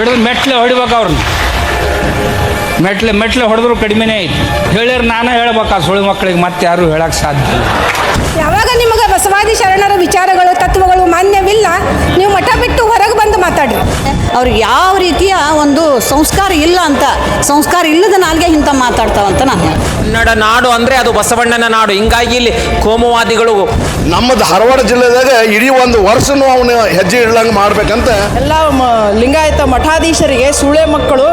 ಹಿಡಿದು ಮೆಟ್ಲೆ ಹೊಡಿಬೇಕು ಅವ್ರನ್ನ. ಮೆಟ್ಲೆ ಮೆಟ್ಲೆ ಹೊಡೆದ್ರು ಕಡಿಮೆನೇ ಐತಿ. ಹೇಳಿದ್ರೆ ನಾನೇ ಹೇಳ್ಬೇಕು ಆ ಸುಳಿ ಮಕ್ಕಳಿಗೆ ಮತ್ತೆ ಯಾರು ಹೇಳಕ್ಕೆ ಸಾಧ್ಯ ಇಲ್ಲ. ಯಾವಾಗ ನಿಮಗೆ ಬಸವಾದಿ ಶರಣರ ವಿಚಾರಗಳು ತತ್ವಗಳು ಮಾನ್ಯವಿಲ್ಲ ನೀವು ಮಠ ಬಿಟ್ಟು ಹೊರಗೆ ಬಂದು ಮಾತಾಡ್ರಿ ಅವ್ರಿಗೆ ಯಾವ ರೀತಿಯ ಒಂದು ಸಂಸ್ಕಾರ ಇಲ್ಲ ಅಂತ ಸಂಸ್ಕಾರ ಇಲ್ಲದ ನಾಲ್ಗೆ ಇಂಥ ಮಾತಾಡ್ತಾವಂತ ನಾನು. ಕನ್ನಡ ನಾಡು ಅಂದ್ರೆ ಅದು ಬಸವಣ್ಣನ ನಾಡು. ಹಿಂಗಾಗಿ ಇಲ್ಲಿ ಕೋಮುವಾದಿಗಳು ನಮ್ಮ ಧಾರವಾಡ ಜಿಲ್ಲೆದಾಗ ಇಡೀ ಒಂದು ವರ್ಷನು ಅವನು ಹೆಜ್ಜೆ ಇಡಲಂಗೆ ಮಾಡ್ಬೇಕಂತ ಎಲ್ಲ ಮ ಲಿಂಗಾಯತ ಮಠಾಧೀಶರಿಗೆ ಸುಳೆ ಮಕ್ಕಳು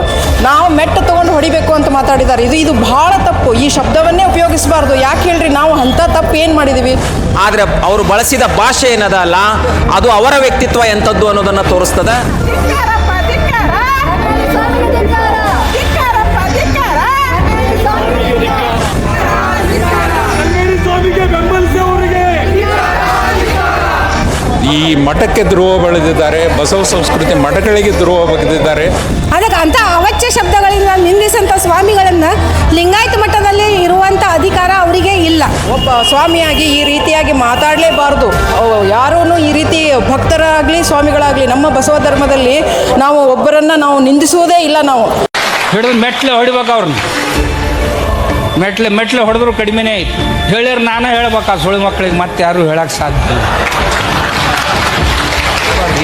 ನಾವು ಮೆಟ್ಟ ತಗೊಂಡು ಹೊಡಿಬೇಕು ಅಂತ ಮಾತಾಡಿದ್ದಾರೆ. ಇದು ಇದು ಬಹಳ ತಪ್ಪು. ಈ ಶಬ್ದವನ್ನೇ ಉಪಯೋಗಿಸಬಾರ್ದು. ಯಾಕೆ ಹೇಳ್ರಿ? ನಾವು ಅಂಥ ತಪ್ಪು ಏನು ಮಾಡಿದ್ದೀವಿ ಆದ್ರೆ ಅವರು ಬಳಸಿದ ಭಾಷೆ ಏನದಲ್ಲ? ಅದು ಅವರ ವ್ಯಕ್ತಿತ್ವ ಎಂಥದ್ದು ಅನ್ನೋದನ್ನ ತೋರಿಸ್ತದೆ. ಈ ಮಠಕ್ಕೆ ದ್ರೋಹ ಬೆಳೆದಿದ್ದಾರೆ. ಬಸವ ಸಂಸ್ಕೃತಿ ಮಠಗಳಿಗೆ ದ್ರೋಹ ಬಗೆದಿದ್ದಾರೆ ಅವಾಚ್ಯ ಶಬ್ದಗಳಿಂದ ನಿಂದಿಸಂತ ಸ್ವಾಮಿಗಳನ್ನು ಲಿಂಗಾಯತ ಮಟ್ಟದಲ್ಲಿ ಇರುವಂಥ ಅಧಿಕಾರ ಅವರಿಗೆ ಇಲ್ಲ. ಒಬ್ಬ ಸ್ವಾಮಿಯಾಗಿ ಈ ರೀತಿಯಾಗಿ ಮಾತಾಡಲೇಬಾರ್ದು. ಯಾರೂ ಈ ರೀತಿ ಭಕ್ತರಾಗಲಿ ಸ್ವಾಮಿಗಳಾಗಲಿ ನಮ್ಮ ಬಸವ ಧರ್ಮದಲ್ಲಿ ನಾವು ಒಬ್ಬರನ್ನು ನಾವು ನಿಂದಿಸುವುದೇ ಇಲ್ಲ ನಾವು. ಹಿಡಿದು ಮೆಟ್ಲೆ ಹೊಡಿಬೇಕು ಅವ್ರನ್ನ. ಮೆಟ್ಲೆ ಮೆಟ್ಲೆ ಹೊಡೆದ್ರು ಕಡಿಮೆನೇ ಐತಿ. ಹೇಳಿದ್ರೆ ನಾನೇ ಹೇಳ್ಬೇಕು ಆ ಸುಳಿ ಮಕ್ಕಳಿಗೆ ಮತ್ತೆ ಯಾರು ಹೇಳಕ್ಕೆ ಸಾಧ್ಯ ಇಲ್ಲ.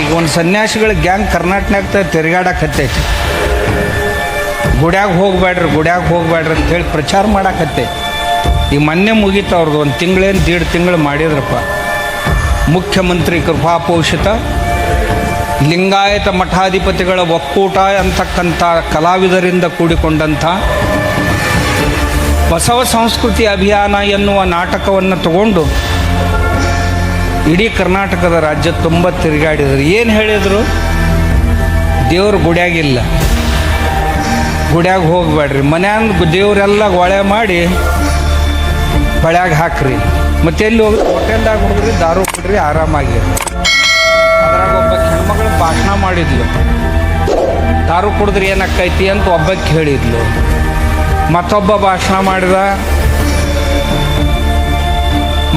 ಈಗ ಒಂದು ಸನ್ಯಾಸಿಗಳ ಗ್ಯಾಂಗ್ ಕರ್ನಾಟಕನಾಗ ತಿರುಗಾಡಕತ್ತೈತಿ. ಗುಡ್ಯಾಗ ಹೋಗ್ಬೇಡ್ರಿ ಗುಡ್ಯಾಗ ಹೋಗ್ಬೇಡ್ರಿ ಅಂತೇಳಿ ಪ್ರಚಾರ ಮಾಡಾಕತ್ತೆ. ಈ ಮೊನ್ನೆ ಮುಗೀತು ಅವ್ರದ್ದು ಒಂದು ತಿಂಗಳೇನು ದೀಡ್ ತಿಂಗಳು ಮಾಡಿದ್ರಪ್ಪ. ಮುಖ್ಯಮಂತ್ರಿ ಕೃಪಾಪೋಷಿತ ಲಿಂಗಾಯತ ಮಠಾಧಿಪತಿಗಳ ಒಕ್ಕೂಟ ಅಂತಕ್ಕಂಥ ಕಲಾವಿದರಿಂದ ಕೂಡಿಕೊಂಡಂಥ ಬಸವ ಸಂಸ್ಕೃತಿ ಅಭಿಯಾನ ಎನ್ನುವ ನಾಟಕವನ್ನು ತಗೊಂಡು ಇಡೀ ಕರ್ನಾಟಕದ ರಾಜ್ಯ ತುಂಬ ತಿರುಗಾಡಿದರು. ಏನು ಹೇಳಿದರು? ದೇವರು ಗುಡ್ಯಾಗಿಲ್ಲ. ಗುಡ್ಯಾಗ ಹೋಗ್ಬೇಡ್ರಿ. ಮನ್ಯಾಗ ದೇವರೆಲ್ಲ ಗೊಳೆ ಮಾಡಿ ಬಳ್ಯಾಗ ಹಾಕ್ರಿ. ಮತ್ತೆ ಎಲ್ಲಿ ಹೋಗಿ ಹೋಟೆಲ್ದಾಗ ಹೋಗ್ರಿ ದಾರು ಕುಡ್ರಿ ಆರಾಮಾಗಿ. ಅದ್ರಾಗ ಒಬ್ಬ ಹೆಣ್ಮಗಳು ಭಾಷಣ ಮಾಡಿದ್ಲು. ದಾರು ಕುಡಿದ್ರೆ ಏನಾಕೈತಿ ಅಂತ ಒಬ್ಬಕ್ಕೆ ಹೇಳಿದ್ಲು. ಮತ್ತೊಬ್ಬ ಭಾಷಣ ಮಾಡಿದ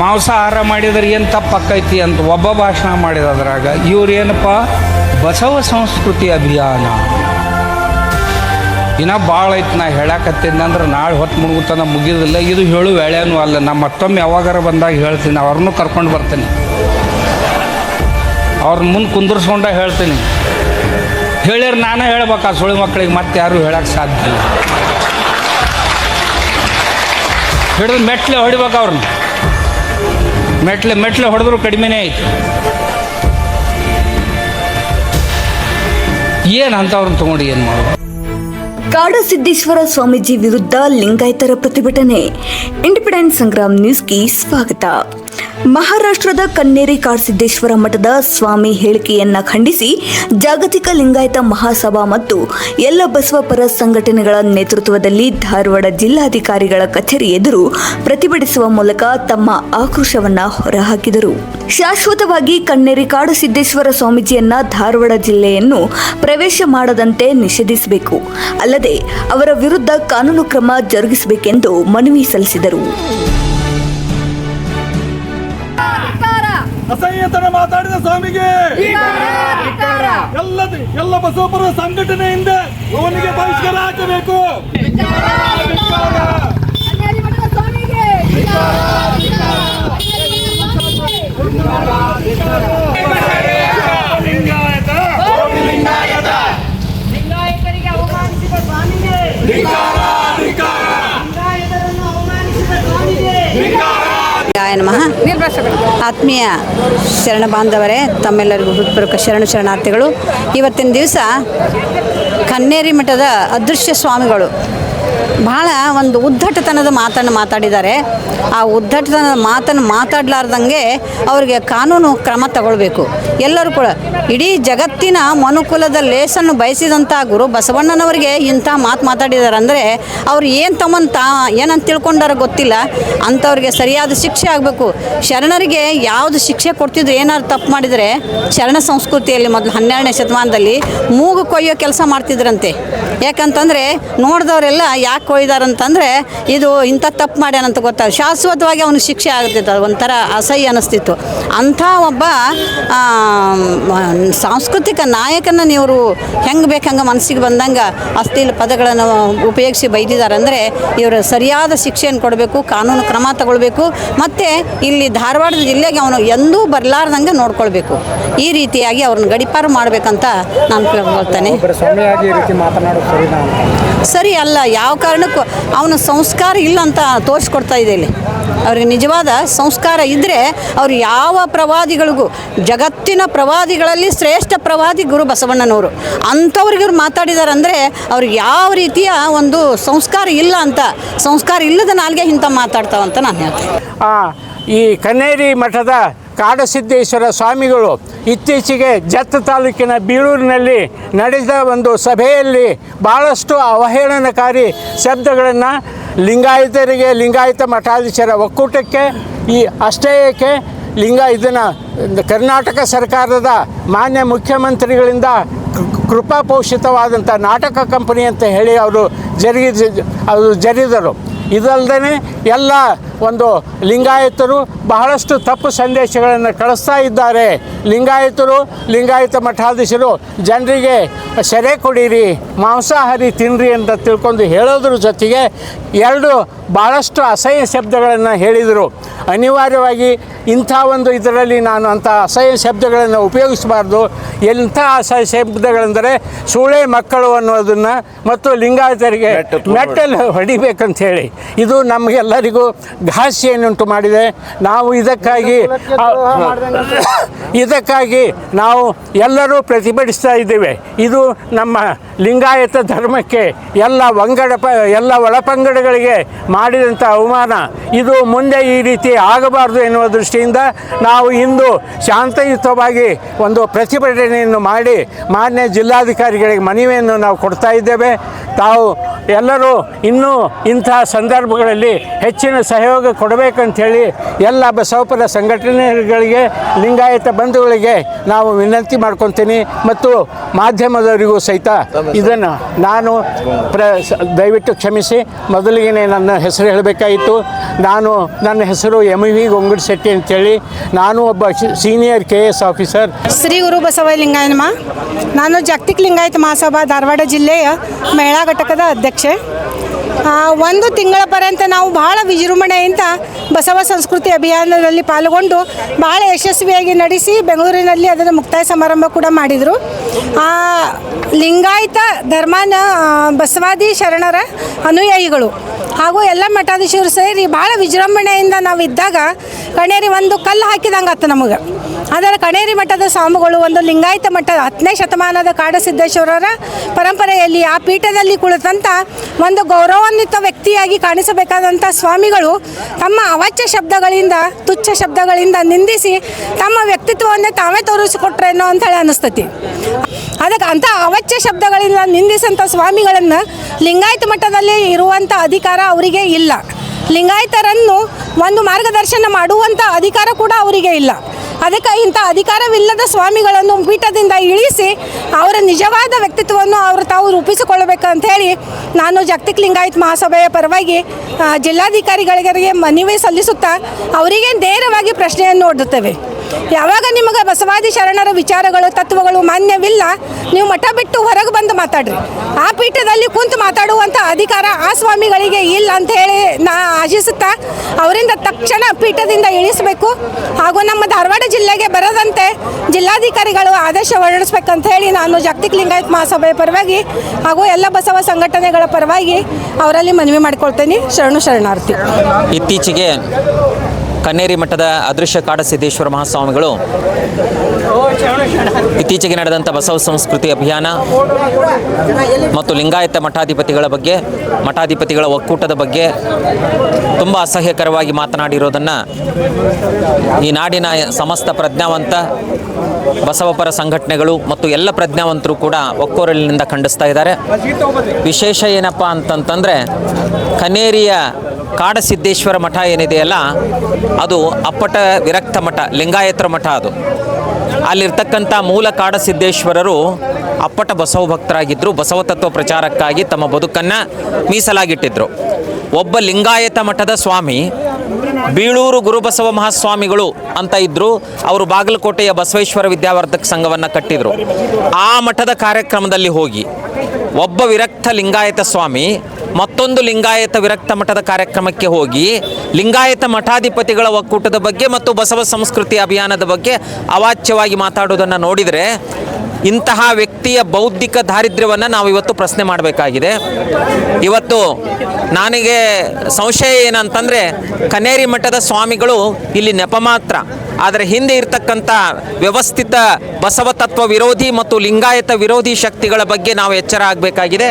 ಮಾಂಸಾಹಾರ ಮಾಡಿದ್ರೆ ಏನು ತಪ್ಪಾಕೈತಿ ಅಂತ ಒಬ್ಬ ಭಾಷಣ ಮಾಡಿದ ಅದ್ರಾಗ, ಇವ್ರು ಏನಪ್ಪ, ಬಸವ ಸಂಸ್ಕೃತಿ ಅಭಿಯಾನ. ಇನ್ನ ಭಾಳ ಐತಿ ನಾ ಹೇಳಕತ್ತೀನಿ ಅಂದ್ರೆ ನಾಳೆ ಹೊತ್ತು ಮುಳುಗುತ್ತಾನ ಮುಗಿದಿಲ್ಲ. ಇದು ಹೇಳು ವೇಳೆನೂ ಅಲ್ಲ. ನಾ ಮತ್ತೊಮ್ಮೆ ಯಾವಾಗಾರ ಬಂದಾಗ ಹೇಳ್ತೀನಿ. ಅವ್ರನ್ನೂ ಕರ್ಕೊಂಡು ಬರ್ತೀನಿ. ಅವ್ರನ್ನ ಮುಂದೆ ಕುಂದಿರ್ಸ್ಕೊಂಡ ಹೇಳ್ತೀನಿ. ಹೇಳಿದ್ರೆ ನಾನೇ ಹೇಳ್ಬೇಕು ಆ ಸುಳಿ ಮಕ್ಕಳಿಗೆ ಮತ್ತೆ ಯಾರು ಹೇಳಕ್ಕೆ ಸಾಧ್ಯ ಇಲ್ಲ. ಹಿಡಿದು ಮೆಟ್ಲೆ ಹೊಡಿಬೇಕು ಅವ್ರನ್ನ ಮೆಟ್ಲೆ ಮೆಟ್ಲೆ ಹೊಡೆದ್ರು ಕಡಿಮೆನೇ ಐತಿ. ಏನು ಅಂಥವ್ರನ್ನ ತೊಗೊಂಡು ಏನು ಮಾಡೋದು? ಕಾಡಸಿದ್ದೇಶ್ವರ ಸ್ವಾಮೀಜಿ ವಿರುದ್ಧ ಲಿಂಗಾಯತರ ಪ್ರತಿಭಟನೆ. ಇಂಡಿಪೆಂಡೆನ್ಸ್ ಸಂಗ್ರಾಮ್ ನ್ಯೂಸ್ಗೆ ಸ್ವಾಗತ. ಮಹಾರಾಷ್ಟ್ರದ ಕನ್ನೇರಿ ಕಾಡಸಿದ್ದೇಶ್ವರ ಮಠದ ಸ್ವಾಮಿ ಹೇಳಿಕೆಯನ್ನ ಖಂಡಿಸಿ ಜಾಗತಿಕ ಲಿಂಗಾಯತ ಮಹಾಸಭಾ ಮತ್ತು ಎಲ್ಲ ಬಸವ ಪರ ಸಂಘಟನೆಗಳ ನೇತೃತ್ವದಲ್ಲಿ ಧಾರವಾಡ ಜಿಲ್ಲಾಧಿಕಾರಿಗಳ ಕಚೇರಿ ಎದುರು ಪ್ರತಿಭಟಿಸುವ ಮೂಲಕ ತಮ್ಮ ಆಕ್ರೋಶವನ್ನ ಹೊರಹಾಕಿದರು. ಶಾಶ್ವತವಾಗಿ ಕನ್ನೇರಿ ಕಾಡಸಿದ್ದೇಶ್ವರ ಸ್ವಾಮೀಜಿಯನ್ನ ಧಾರವಾಡ ಜಿಲ್ಲೆಯನ್ನು ಪ್ರವೇಶ ಮಾಡದಂತೆ ನಿಷೇಧಿಸಬೇಕು. ಅಲ್ಲದೆ ಅವರ ವಿರುದ್ಧ ಕಾನೂನು ಕ್ರಮ ಜರುಗಿಸಬೇಕೆಂದು ಮನವಿ ಸಲ್ಲಿಸಿದರು. ಅಸಹ್ಯತನ ಮಾತಾಡಿದ ಸ್ವಾಮಿಗೆ. ಎಲ್ಲ ಎಲ್ಲ ಬಸವಪರ ಸಂಘಟನೆಯಿಂದ ಅವನಿಗೆ ಬಹಿಷ್ಕಾರ ಹಾಕಬೇಕು. ಸ್ವಾಮಿಗೆ ಲಿಂಗಾಯತರಿಗೆ ಅವಮಾನಿಸಿದ ಸ್ವಾಮಿಗೆ ಲಿಂಗಾಯತರನ್ನು ಅವಮಾನಿಸಿದ ಸ್ವಾಮಿಗೆ ಗಾಯ ನಮಃ. ಆತ್ಮೀಯ ಶರಣ ಬಾಂಧವರೇ ತಮ್ಮೆಲ್ಲರಿಗೂ ಹೃತ್ಪೂರ್ವಕ ಶರಣು ಶರಣಾರ್ಥಿಗಳು. ಇವತ್ತಿನ ದಿವಸ ಕನ್ನೇರಿ ಮಠದ ಅದೃಶ್ಯ ಸ್ವಾಮಿಗಳು ಬಹಳ ಒಂದು ಉದ್ದಟತನದ ಮಾತನ್ನು ಮಾತಾಡಿದ್ದಾರೆ. ಆ ಉದ್ದಟತನದ ಮಾತನ್ನು ಮಾತಾಡಲಾರ್ದಂಗೆ ಅವರಿಗೆ ಕಾನೂನು ಕ್ರಮ ತಗೊಳ್ಬೇಕು. ಎಲ್ಲರೂ ಕೂಡ ಇಡೀ ಜಗತ್ತಿನ ಮನುಕುಲದ ಲೇಸನ್ನು ಬಯಸಿದಂಥ ಗುರು ಬಸವಣ್ಣನವರಿಗೆ ಇಂಥ ಮಾತು ಮಾತಾಡಿದ್ದಾರೆ ಅಂದರೆ ಅವ್ರು ಏನು ತಮ್ಮನ್ನು ತಾ ಏನಂತ ತಿಳ್ಕೊಂಡಾರ ಗೊತ್ತಿಲ್ಲ. ಅಂಥವ್ರಿಗೆ ಸರಿಯಾದ ಶಿಕ್ಷೆ ಆಗಬೇಕು. ಶರಣರಿಗೆ ಯಾವುದು ಶಿಕ್ಷೆ ಕೊಡ್ತಿದ್ರು ಏನಾದ್ರು ತಪ್ಪು ಮಾಡಿದರೆ ಶರಣ ಸಂಸ್ಕೃತಿಯಲ್ಲಿ ಮೊದಲು ಹನ್ನೆರಡನೇ ಶತಮಾನದಲ್ಲಿ ಮೂಗು ಕೊಯ್ಯೋ ಕೆಲಸ ಮಾಡ್ತಿದ್ರಂತೆ. ಯಾಕಂತಂದರೆ ನೋಡಿದವರೆಲ್ಲ ಯಾಕೆ ಕೊಯ್ದಾರಂತಂದರೆ ಇದು ಇಂಥ ತಪ್ಪು ಮಾಡ್ಯಾನಂತ ಗೊತ್ತಾಗ ಶಾಶ್ವತವಾಗಿ ಅವನಿಗೆ ಶಿಕ್ಷೆ ಆಗ್ತಿತ್ತು ಒಂಥರ ಅಸಹ್ಯ ಅನ್ನಿಸ್ತಿತ್ತು ಅಂಥ ಒಬ್ಬ ಸಾಂಸ್ಕೃತಿಕ ನಾಯಕನ ನೀವು ಹೆಂಗೆ ಬೇಕಂಗೆ ಹಂಗೆ ಮನಸ್ಸಿಗೆ ಬಂದಂಗೆ ಅಶ್ಲೀಲ ಪದಗಳನ್ನು ಉಪಯೋಗಿಸಿ ಬೈದಿದ್ದಾರೆ ಅಂದರೆ ಇವರು ಸರಿಯಾದ ಶಿಕ್ಷೆಯನ್ನು ಕೊಡಬೇಕು ಕಾನೂನು ಕ್ರಮ ತಗೊಳ್ಬೇಕು ಮತ್ತು ಇಲ್ಲಿ ಧಾರವಾಡ ಜಿಲ್ಲೆಗೆ ಅವನು ಎಂದೂ ಬರಲಾರ್ದಂಗೆ ನೋಡ್ಕೊಳ್ಬೇಕು. ಈ ರೀತಿಯಾಗಿ ಅವ್ರನ್ನ ಗಡಿಪಾರು ಮಾಡಬೇಕಂತ ನಾನು ಕೇಳ್ಕೊಳ್ತೇನೆ. ಸರಿ ಅಲ್ಲ ಯಾವ ಕಾರಣಕ್ಕೂ ಅವನ ಸಂಸ್ಕಾರ ಇಲ್ಲ ಅಂತ ತೋರಿಸ್ಕೊಡ್ತಾ ಇದೆ ಇಲ್ಲಿ. ಅವ್ರಿಗೆ ನಿಜವಾದ ಸಂಸ್ಕಾರ ಇದ್ದರೆ ಅವ್ರು ಯಾವ ಪ್ರವಾದಿಗಳಿಗೂ, ಜಗತ್ತಿನ ಪ್ರವಾದಿಗಳಲ್ಲಿ ಶ್ರೇಷ್ಠ ಪ್ರವಾದಿ ಗುರು ಬಸವಣ್ಣನವರು. ಅಂಥವ್ರಿಗೆ ಇವ್ರು ಮಾತಾಡಿದ್ದಾರೆ ಅಂದರೆ ಅವ್ರಿಗೆ ಯಾವ ರೀತಿಯ ಒಂದು ಸಂಸ್ಕಾರ ಇಲ್ಲ ಅಂತ, ಸಂಸ್ಕಾರ ಇಲ್ಲದ ನಾಲ್ಗೆ ಇಂಥ ಮಾತಾಡ್ತಾವಂತ ನಾನು ಹೇಳ್ತೀನಿ. ಈ ಕನ್ನೇರಿ ಮಠದ ಕಾಡಸಿದ್ದೇಶ್ವರ ಸ್ವಾಮಿಗಳು ಇತ್ತೀಚೆಗೆ ಜತ್ತ ತಾಲೂಕಿನ ಬೀಳೂರಿನಲ್ಲಿ ನಡೆದ ಒಂದು ಸಭೆಯಲ್ಲಿ ಭಾಳಷ್ಟು ಅವಹೇಳನಕಾರಿ ಶಬ್ದಗಳನ್ನು ಲಿಂಗಾಯತರಿಗೆ, ಲಿಂಗಾಯತ ಮಠಾಧೀಶರ ಒಕ್ಕೂಟಕ್ಕೆ, ಈ ಅಷ್ಟೇಯಕ್ಕೆ ಲಿಂಗ ಇದನ್ನು ಕರ್ನಾಟಕ ಸರ್ಕಾರದ ಮಾನ್ಯ ಮುಖ್ಯಮಂತ್ರಿಗಳಿಂದ ಕೃಪಾಪೋಷಿತವಾದಂಥ ನಾಟಕ ಕಂಪನಿ ಅಂತ ಹೇಳಿ ಅವರು ಜರುಗಿ ಅವರು ಜರಿದರು. ಇದಲ್ಲದೆ ಎಲ್ಲ ಒಂದು ಲಿಂಗಾಯತರು ಬಹಳಷ್ಟು ತಪ್ಪು ಸಂದೇಶಗಳನ್ನು ಕಳಿಸ್ತಾ ಇದ್ದಾರೆ. ಲಿಂಗಾಯತರು, ಲಿಂಗಾಯತ ಮಠಾಧೀಶರು, ಜನರಿಗೆ ಸೆರೆ ಕೊಡಿರಿ ಮಾಂಸಾಹಾರಿ ತಿನ್ನಿರಿ ಅಂತ ತಿಳ್ಕೊಂಡು ಹೇಳೋದ್ರ ಜೊತೆಗೆ ಎರಡು ಭಾಳಷ್ಟು ಅಸಹ್ಯ ಶಬ್ದಗಳನ್ನು ಹೇಳಿದರು. ಅನಿವಾರ್ಯವಾಗಿ ಇಂಥ ಒಂದು ಇದರಲ್ಲಿ ನಾನು ಅಂಥ ಅಸಹ್ಯ ಶಬ್ದಗಳನ್ನು ಉಪಯೋಗಿಸಬಾರ್ದು. ಎಂಥ ಅಸಹ್ಯ ಶಬ್ದಗಳೆಂದರೆ ಸೂಳೆ ಮಕ್ಕಳು ಅನ್ನೋದನ್ನು ಮತ್ತು ಲಿಂಗಾಯತರಿಗೆ ಮೆಟ್ಟಲು ಹೊಡಿಬೇಕಂತ ಹೇಳಿ. ಇದು ನಮಗೆಲ್ಲರಿಗೂ ಘಾಸಿಯನ್ನುಂಟು ಮಾಡಿದೆ. ನಾವು ಇದಕ್ಕಾಗಿ ಇದಕ್ಕಾಗಿ ನಾವು ಎಲ್ಲರೂ ಪ್ರತಿಭಟಿಸ್ತಾ ಇದ್ದೇವೆ. ಇದು ನಮ್ಮ ಲಿಂಗಾಯತ ಧರ್ಮಕ್ಕೆ ಎಲ್ಲ ಒಂಗಡ ಪ ಎಲ್ಲ ಒಳಪಂಗಡಗಳಿಗೆ ಮಾಡಿದಂಥ ಅವಮಾನ. ಇದು ಮುಂದೆ ಈ ರೀತಿ ಆಗಬಾರ್ದು ಎನ್ನುವ ದೃಷ್ಟಿಯಿಂದ ನಾವು ಇಂದು ಶಾಂತಯುತವಾಗಿ ಒಂದು ಪ್ರತಿಭಟನೆಯನ್ನು ಮಾಡಿ ಮಾನ್ಯ ಜಿಲ್ಲಾಧಿಕಾರಿಗಳಿಗೆ ಮನವಿಯನ್ನು ನಾವು ಕೊಡ್ತಾ ಇದ್ದೇವೆ. ತಾವು ಎಲ್ಲರೂ ಇನ್ನೂ ಇಂಥ ಸಂದರ್ಭಗಳಲ್ಲಿ ಹೆಚ್ಚಿನ ಸಹಯೋಗ ಕೊಡಬೇಕಂಥೇಳಿ ಎಲ್ಲ ಬಸವಪರ ಸಂಘಟನೆಗಳಿಗೆ, ಲಿಂಗಾಯತ ಬಂಧುಗಳಿಗೆ ನಾವು ವಿನಂತಿ ಮಾಡ್ಕೊತೀನಿ ಮತ್ತು ಮಾಧ್ಯಮದವರಿಗೂ ಸಹಿತ ಇದನ್ನು ನಾನು ಪ್ರ, ದಯವಿಟ್ಟು ಕ್ಷಮಿಸಿ. ಮೊದಲಿಗೆ ನನ್ನ ಹೆಸರು ಹೇಳಬೇಕಾಯಿತು. ನಾನು ನನ್ನ ಹೆಸರು ಎಂ ವಿ ಗೊಂಗಡ್ ಶೆಟ್ಟಿ ಅಂತೇಳಿ. ನಾನು ಒಬ್ಬ senior K S officer Shri Guru Basava ಲಿಂಗಾಯನಮ್ಮ ನಾನು ಜಾಗತಿಕ ಲಿಂಗಾಯತ ಮಹಾಸಭಾ ಧಾರವಾಡ ಜಿಲ್ಲೆಯ ಮಹಿಳಾ ಘಟಕದ ಅಧ್ಯಕ್ಷೆ. ಒಂದು ತಿಂಗಳ ಪರ್ಯಂತ ನಾವು ಬಹಳ ವಿಜೃಂಭಣೆಯಿಂದ ಬಸವ ಸಂಸ್ಕೃತಿ ಅಭಿಯಾನದಲ್ಲಿ ಪಾಲ್ಗೊಂಡು ಬಹಳ ಯಶಸ್ವಿಯಾಗಿ ನಡೆಸಿ ಬೆಂಗಳೂರಿನಲ್ಲಿ ಅದನ್ನು ಮುಕ್ತಾಯ ಸಮಾರಂಭ ಕೂಡ ಮಾಡಿದರು. ಲಿಂಗಾಯತ ಧರ್ಮನ ಬಸವಾದಿ ಶರಣರ ಅನುಯಾಯಿಗಳು. ಹಾಗೂ ಎಲ್ಲ ಮಠಾಧೀಶರು ಸೇರಿ ಭಾಳ ವಿಜೃಂಭಣೆಯಿಂದ ನಾವು ಇದ್ದಾಗ ಕಣೇರಿ ಒಂದು ಕಲ್ಲು ಹಾಕಿದಂಗೆ ಆತು ನಮಗೆ. ಆದರೆ ಕಣೇರಿ ಮಠದ ಸ್ವಾಮಿಗಳು ಒಂದು ಲಿಂಗಾಯತ ಮಠದ ಹತ್ತನೇ ಶತಮಾನದ ಕಾಡಸಿದ್ದೇಶ್ವರರ ಪರಂಪರೆಯಲ್ಲಿ ಆ ಪೀಠದಲ್ಲಿ ಕುಳಿತಂಥ ಒಂದು ಗೌರವಾನ್ವಿತ ವ್ಯಕ್ತಿಯಾಗಿ ಕಾಣಿಸಬೇಕಾದಂಥ ಸ್ವಾಮಿಗಳು ತಮ್ಮ ಅವಾಚ್ಯ ಶಬ್ದಗಳಿಂದ, ತುಚ್ಛ ಶಬ್ದಗಳಿಂದ ನಿಂದಿಸಿ ತಮ್ಮ ವ್ಯಕ್ತಿತ್ವವನ್ನೇ ತಾವೇ ತೋರಿಸಿಕೊಟ್ರೇನೋ ಅಂತೇಳಿ ಅನಿಸ್ತತಿ. ಅದಕ್ಕೆ ಅಂಥ ಅವಾಚ್ಯ ಶಬ್ದಗಳಿಂದ ನಿಂದಿಸಂಥ ಸ್ವಾಮಿಗಳನ್ನು ಲಿಂಗಾಯತ ಮಟ್ಟದಲ್ಲಿ ಇರುವಂಥ ಅಧಿಕಾರ ಅವರಿಗೆ ಇಲ್ಲ. ಲಿಂಗಾಯತರನ್ನು ಒಂದು ಮಾರ್ಗದರ್ಶನ ಮಾಡುವಂಥ ಅಧಿಕಾರ ಕೂಡ ಅವರಿಗೆ ಇಲ್ಲ. ಅದಕ್ಕೆ ಇಂಥ ಅಧಿಕಾರವಿಲ್ಲದ ಸ್ವಾಮಿಗಳನ್ನು ಪೀಠದಿಂದ ಇಳಿಸಿ ಅವರ ನಿಜವಾದ ವ್ಯಕ್ತಿತ್ವವನ್ನು ಅವರು ತಾವು ರೂಪಿಸಿಕೊಳ್ಳಬೇಕಂತ ಹೇಳಿ ನಾನು ಜಾಗತಿಕ ಲಿಂಗಾಯತ್ ಮಹಾಸಭೆಯ ಪರವಾಗಿ ಜಿಲ್ಲಾಧಿಕಾರಿಗಳಿಗೆ ಮನವಿ ಸಲ್ಲಿಸುತ್ತಾ ಅವರಿಗೆ ನೇರವಾಗಿ ಪ್ರಶ್ನೆಯನ್ನು ಒಡ್ಡುತ್ತೇವೆ. ಯಾವಾಗ ನಿಮಗೆ ಬಸವಾದಿ ಶರಣರ ವಿಚಾರಗಳು, ತತ್ವಗಳು ಮಾನ್ಯವಿಲ್ಲ, ನೀವು ಮಠ ಬಿಟ್ಟು ಹೊರಗೆ ಬಂದು ಮಾತಾಡ್ರಿ. ಆ ಪೀಠದಲ್ಲಿ ಕುಂತು ಮಾತಾಡುವಂಥ ಅಧಿಕಾರ ಆ ಸ್ವಾಮಿಗಳಿಗೆ ಇಲ್ಲ ಅಂತ ಹೇಳಿ ನಾ ಆಶಿಸುತ್ತಾ, ಅವರಿಂದ ತಕ್ಷಣ ಪೀಠದಿಂದ ಇಳಿಸಬೇಕು. ಹಾಗೂ ನಮ್ಮ ಧಾರವಾಡ ಜಿಲ್ಲೆಗೆ ಬರದಂತೆ ಜಿಲ್ಲಾಧಿಕಾರಿಗಳು ಆದೇಶ ಹೊರಡಿಸ್ಬೇಕಂತ ಹೇಳಿ ನಾನು ಜಾಗತಿಕ ಲಿಂಗಾಯತ್ ಮಹಾಸಭೆಯ ಪರವಾಗಿ ಹಾಗೂ ಎಲ್ಲ ಬಸವ ಸಂಘಟನೆಗಳ ಪರವಾಗಿ ಅವರಲ್ಲಿ ಮನವಿ ಮಾಡಿಕೊಳ್ತೇನೆ. ಶರಣು ಶರಣಾರ್ಥಿ. ಇತ್ತೀಚೆಗೆ ಕನ್ನೇರಿ ಮಠದ ಅದೃಶ್ಯ ಕಾಡಸಿದ್ದೇಶ್ವರ ಮಹಾಸ್ವಾಮಿಗಳು. ಇತ್ತೀಚೆಗೆ ನಡೆದಂಥ ಬಸವ ಸಂಸ್ಕೃತಿ ಅಭಿಯಾನ ಮತ್ತು ಲಿಂಗಾಯತ ಮಠಾಧಿಪತಿಗಳ ಬಗ್ಗೆ, ಮಠಾಧಿಪತಿಗಳ ಒಕ್ಕೂಟದ ಬಗ್ಗೆ ತುಂಬ ಅಸಹ್ಯಕರವಾಗಿ ಮಾತನಾಡಿರೋದನ್ನು ಈ ನಾಡಿನ ಸಮಸ್ತ ಪ್ರಜ್ಞಾವಂತ ಬಸವಪರ ಸಂಘಟನೆಗಳು ಮತ್ತು ಎಲ್ಲ ಪ್ರಜ್ಞಾವಂತರು ಕೂಡ ಒಕ್ಕೋರಲಿನಿಂದ ಖಂಡಿಸ್ತಾ ಇದ್ದಾರೆ. ವಿಶೇಷ ಏನಪ್ಪ ಅಂತಂತಂದರೆ ಕನ್ನೇರಿಯ ಕಾಡಸಿದ್ದೇಶ್ವರ ಮಠ ಏನಿದೆಯಲ್ಲ ಅದು ಅಪ್ಪಟ ವಿರಕ್ತ ಮಠ, ಲಿಂಗಾಯತ್ರ ಮಠ ಅದು. ಅಲ್ಲಿರ್ತಕ್ಕಂಥ ಮೂಲ ಕಾಡಸಿದ್ದೇಶ್ವರರು ಅಪ್ಪಟ ಬಸವ ಭಕ್ತರಾಗಿದ್ದರು ಬಸವ ತತ್ವ ಪ್ರಚಾರಕ್ಕಾಗಿ ತಮ್ಮ ಬದುಕನ್ನು ಮೀಸಲಾಗಿಟ್ಟಿದ್ರು. ಒಬ್ಬ ಲಿಂಗಾಯತ ಮಠದ ಸ್ವಾಮಿ, ಬೀಳೂರು ಗುರುಬಸವ ಮಹಾಸ್ವಾಮಿಗಳು ಅಂತ ಇದ್ದರು ಅವರು ಬಾಗಲಕೋಟೆಯ ಬಸವೇಶ್ವರ ವಿದ್ಯಾವರ್ಧಕ ಸಂಘವನ್ನು ಕಟ್ಟಿದರು. ಆ ಮಠದ ಕಾರ್ಯಕ್ರಮದಲ್ಲಿ ಹೋಗಿ, ಒಬ್ಬ ವಿರಕ್ತ ಲಿಂಗಾಯತ ಸ್ವಾಮಿ ಮತ್ತೊಂದು ಲಿಂಗಾಯತ ವಿರಕ್ತ ಮಠದ ಕಾರ್ಯಕ್ರಮಕ್ಕೆ ಹೋಗಿ ಲಿಂಗಾಯತ ಮಠಾಧಿಪತಿಗಳ ಒಕ್ಕೂಟದ ಬಗ್ಗೆ ಮತ್ತು ಬಸವ ಸಂಸ್ಕೃತಿ ಅಭಿಯಾನದ ಬಗ್ಗೆ ಅವಾಚ್ಯವಾಗಿ ಮಾತಾಡೋದನ್ನು ನೋಡಿದರೆ ಇಂತಹ ವ್ಯಕ್ತಿಯ ಬೌದ್ಧಿಕ ದಾರಿದ್ರ್ಯವನ್ನು ನಾವು ಇವತ್ತು ಪ್ರಶ್ನೆ ಮಾಡಬೇಕಾಗಿದೆ. ಇವತ್ತು ನನಗೆ ಸಂಶಯ ಏನಂತಂದರೆ ಕನೇರಿ ಮಠದ ಸ್ವಾಮಿಗಳು ಇಲ್ಲಿ ನೆಪ ಮಾತ್ರ. ಆದರೆ ಹಿಂದೆ ಇರತಕ್ಕಂಥ ವ್ಯವಸ್ಥಿತ ಬಸವ ತತ್ವ ವಿರೋಧಿ ಮತ್ತು ಲಿಂಗಾಯತ ವಿರೋಧಿ ಶಕ್ತಿಗಳ ಬಗ್ಗೆ ನಾವು ಎಚ್ಚರ ಆಗಬೇಕಾಗಿದೆ.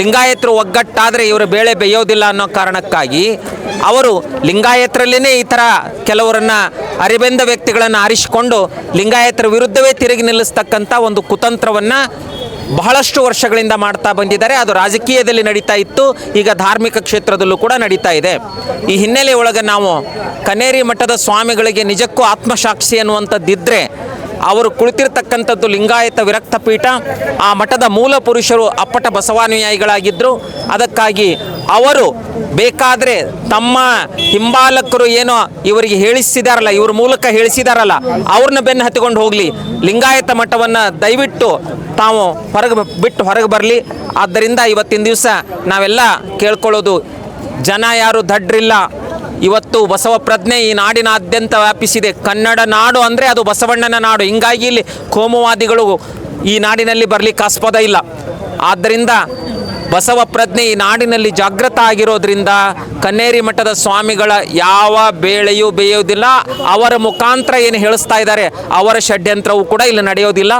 ಲಿಂಗಾಯತರು ಒಗ್ಗಟ್ಟಾದರೆ ಇವರು ಬೇಳೆ ಬೇಯೋದಿಲ್ಲ ಅನ್ನೋ ಕಾರಣಕ್ಕಾಗಿ ಅವರು ಲಿಂಗಾಯತರಲ್ಲೇ ಈ ಥರ ಕೆಲವರನ್ನ ಅರಿಬೆಂದ ವ್ಯಕ್ತಿಗಳನ್ನು ಆರಿಸಿಕೊಂಡು ಲಿಂಗಾಯತರ ವಿರುದ್ಧವೇ ತಿರುಗಿ ನಿಲ್ಲಿಸ್ತಕ್ಕಂಥ ಒಂದು ಕುತಂತ್ರವನ್ನು ಬಹಳಷ್ಟು ವರ್ಷಗಳಿಂದ ಮಾಡ್ತಾ ಬಂದಿದ್ದಾರೆ. ಅದು ರಾಜಕೀಯದಲ್ಲಿ ನಡೀತಾ ಇತ್ತು. ಈಗ ಧಾರ್ಮಿಕ ಕ್ಷೇತ್ರದಲ್ಲೂ ಕೂಡ ನಡೀತಾ ಇದೆ. ಈ ಹಿನ್ನೆಲೆ ಒಳಗೆ ನಾವು ಕನೇರಿ ಮಠದ ಸ್ವಾಮಿಗಳಿಗೆ ನಿಜಕ್ಕೂ ಆತ್ಮಸಾಕ್ಷಿ ಅನ್ನುವಂಥದ್ದಿದ್ದರೆ ಅವರು ಕುಳಿತಿರ್ತಕ್ಕಂಥದ್ದು ಲಿಂಗಾಯತ ವಿರಕ್ತ ಪೀಠ ಆ ಮಠದ ಮೂಲ ಪುರುಷರು ಅಪ್ಪಟ ಬಸವಾನುಯಾಯಿಗಳಾಗಿದ್ದರು ಅದಕ್ಕಾಗಿ ಅವರು ಬೇಕಾದರೆ ತಮ್ಮ ಹಿಂಬಾಲಕರು ಏನೋ ಇವರಿಗೆ ಹೇಳಿಸಿದಾರಲ್ಲ, ಇವ್ರ ಮೂಲಕ ಹೇಳಿಸಿದಾರಲ್ಲ, ಅವ್ರನ್ನ ಬೆನ್ನು ಹತ್ತಿಕೊಂಡು ಹೋಗಲಿ. ಲಿಂಗಾಯತ ಮಠವನ್ನು ದಯವಿಟ್ಟು ತಾವು ಹೊರಗೆ ಬಿಟ್ಟು ಹೊರಗೆ ಬರಲಿ. ಆದ್ದರಿಂದ ಇವತ್ತಿನ ದಿವಸ ನಾವೆಲ್ಲ ಕೇಳ್ಕೊಳ್ಳೋದು, ಜನ ಯಾರು ದಡ್ರಿಲ್ಲ ಇವತ್ತು ಬಸವ ಪ್ರಜ್ಞೆ ಈ ನಾಡಿನಾದ್ಯಂತ ವ್ಯಾಪಿಸಿದೆ. ಕನ್ನಡ ನಾಡು ಅಂದರೆ ಅದು ಬಸವಣ್ಣನ ನಾಡು. ಹಿಂಗಾಗಿ ಇಲ್ಲಿ ಕೋಮುವಾದಿಗಳು ಈ ನಾಡಿನಲ್ಲಿ ಬರಲಿಕ್ಕೆ ಆಸ್ಪದ ಇಲ್ಲ. ಆದ್ದರಿಂದ ಬಸವ ಪ್ರಜ್ಞೆ ಈ ನಾಡಿನಲ್ಲಿ ಜಾಗೃತ ಆಗಿರೋದ್ರಿಂದ ಕನ್ನೇರಿ ಮಠದ ಸ್ವಾಮಿಗಳ ಯಾವ ಬೇಳೆಯೂ ಬೇಯೋದಿಲ್ಲ, ಅವರ ಮುಖಾಂತರ ಏನು ಹೇಳಿಸ್ತಾ ಇದ್ದಾರೆ, ಅವರ ಷಡ್ಯಂತ್ರವೂ ಕೂಡ ಇಲ್ಲಿ ನಡೆಯೋದಿಲ್ಲ.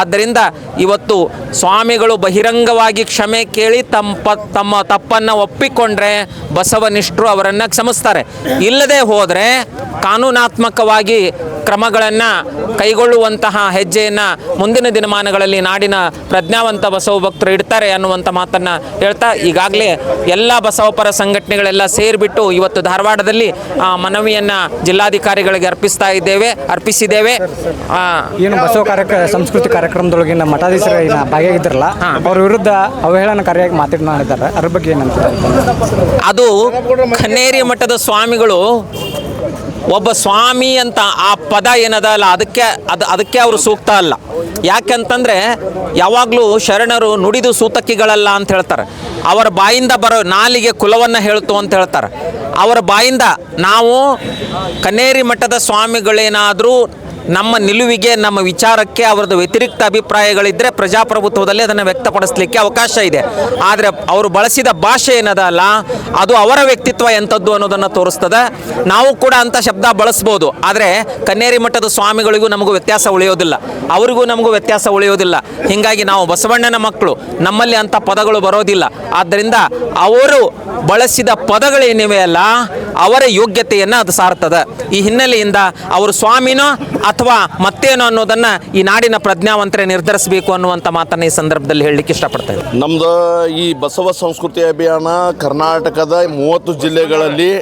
ಆದ್ದರಿಂದ ಇವತ್ತು ಸ್ವಾಮಿಗಳು ಬಹಿರಂಗವಾಗಿ ಕ್ಷಮೆ ಕೇಳಿ ತಮ್ಮ ತಮ್ಮ ತಪ್ಪನ್ನು ಒಪ್ಪಿಕೊಂಡ್ರೆ ಬಸವನಿಷ್ಠರು ಅವರನ್ನು ಕ್ಷಮಿಸ್ತಾರೆ. ಇಲ್ಲದೆ ಹೋದರೆ ಕಾನೂನಾತ್ಮಕವಾಗಿ ಕ್ರಮಗಳನ್ನು ಕೈಗೊಳ್ಳುವಂತಹ ಹೆಜ್ಜೆಯನ್ನು ಮುಂದಿನ ದಿನಮಾನಗಳಲ್ಲಿ ನಾಡಿನ ಪ್ರಜ್ಞಾವಂತ ಬಸವ ಭಕ್ತರು ಇಡ್ತಾರೆ ಅನ್ನುವಂಥ ಮಾತನ್ನು ಹೇಳ್ತಾ ಈಗಾಗಲೇ ಎಲ್ಲ ಬಸವಪರ ಸಂಘಟನೆಗಳೆಲ್ಲ ಸೇರಿಬಿಟ್ಟು ಇವತ್ತು ಧಾರವಾಡದಲ್ಲಿ ಮನವಿಯನ್ನು ಜಿಲ್ಲಾಧಿಕಾರಿಗಳಿಗೆ ಅರ್ಪಿಸ್ತಾ ಇದ್ದೇವೆ ಅರ್ಪಿಸಿದ್ದೇವೆ. ಏನು ಬಸವ ಕಾರ್ಯಕ್ರಮ ಸಂಸ್ಕೃತಿ ಕಾರ್ಯಕ್ರಮದೊಳಗಿನ ಮಠಾಧೀಶರು ಭಾಗಿಯಾಗಿದ್ರಲ್ಲ ಅವ್ರ ವಿರುದ್ಧ ಅವಹೇಳನಕಾರಿಯಾಗಿ ಮಾತಾಡಿದ್ದಾರೆ ಅದ್ರ ಬಗ್ಗೆ ಏನಂತ ಅದು ಕನ್ನೇರಿ ಮಠದ ಸ್ವಾಮಿಗಳು ಒಬ್ಬ ಸ್ವಾಮಿ ಅಂತ ಆ ಪದ ಏನದ ಅಲ್ಲ ಅದಕ್ಕೆ ಅದು, ಅದಕ್ಕೆ ಅವರು ಸೂಕ್ತ ಅಲ್ಲ. ಯಾಕೆಂತಂದರೆ ಯಾವಾಗಲೂ ಶರಣರು ನುಡಿದು ಸೂತಕಿಗಳಲ್ಲ ಅಂತ ಹೇಳ್ತಾರೆ. ಅವರ ಬಾಯಿಂದ ಬರೋ ನಾಲಿಗೆ ಕುಲವನ್ನು ಹೇಳ್ತು ಅಂತ ಹೇಳ್ತಾರೆ. ಅವರ ಬಾಯಿಂದ ನಾವು ಕನ್ನೇರಿ ಮಠದ ಸ್ವಾಮಿಗಳೇನಾದರೂ ನಮ್ಮ ನಿಲುವಿಗೆ, ನಮ್ಮ ವಿಚಾರಕ್ಕೆ, ಅವರದ್ದು ವ್ಯತಿರಿಕ್ತ ಅಭಿಪ್ರಾಯಗಳಿದ್ದರೆ ಪ್ರಜಾಪ್ರಭುತ್ವದಲ್ಲಿ ಅದನ್ನು ವ್ಯಕ್ತಪಡಿಸಲಿಕ್ಕೆ ಅವಕಾಶ ಇದೆ. ಆದರೆ ಅವರು ಬಳಸಿದ ಭಾಷೆ ಏನದಲ್ಲ, ಅದು ಅವರ ವ್ಯಕ್ತಿತ್ವ ಎಂಥದ್ದು ಅನ್ನೋದನ್ನು ತೋರಿಸ್ತದೆ. ನಾವು ಕೂಡ ಅಂಥ ಶಬ್ದ ಬಳಸ್ಬೋದು. ಆದರೆ ಕನ್ನೇರಿ ಮಠದ ಸ್ವಾಮಿಗಳಿಗೂ ನಮಗೂ ವ್ಯತ್ಯಾಸ ಉಳಿಯೋದಿಲ್ಲ. ಅವರಿಗೂ ನಮಗೂ ವ್ಯತ್ಯಾಸ ಉಳಿಯೋದಿಲ್ಲ. ಹೀಗಾಗಿ ನಾವು ಬಸವಣ್ಣನ ಮಕ್ಕಳು, ನಮ್ಮಲ್ಲಿ ಅಂಥ ಪದಗಳು ಬರೋದಿಲ್ಲ. ಆದ್ದರಿಂದ ಅವರು ಬಳಸಿದ ಪದಗಳೇನಿವೆ ಅಲ್ಲ, ಅವರ ಯೋಗ್ಯತೆಯನ್ನು ಅದು ಸಾರ್ತದೆ ಈ ಹಿನ್ನೆಲೆಯಿಂದ ಅವರು ಸ್ವಾಮಿನೋ ಅಥವಾ ಮತ್ತೇನು ಅನ್ನೋದನ್ನು ಈ ನಾಡಿನ ಪ್ರಜ್ಞಾವಂತರೇ ನಿರ್ಧರಿಸಬೇಕು ಅನ್ನುವಂಥ ಮಾತನ್ನು ಈ ಸಂದರ್ಭದಲ್ಲಿ ಹೇಳಲಿಕ್ಕೆ ಇಷ್ಟಪಡ್ತೇನೆ ನಮ್ದು ಈ ಬಸವ ಸಂಸ್ಕೃತಿ ಅಭಿಯಾನ ಕರ್ನಾಟಕದ ಮೂವತ್ತು ಜಿಲ್ಲೆಗಳಲ್ಲಿ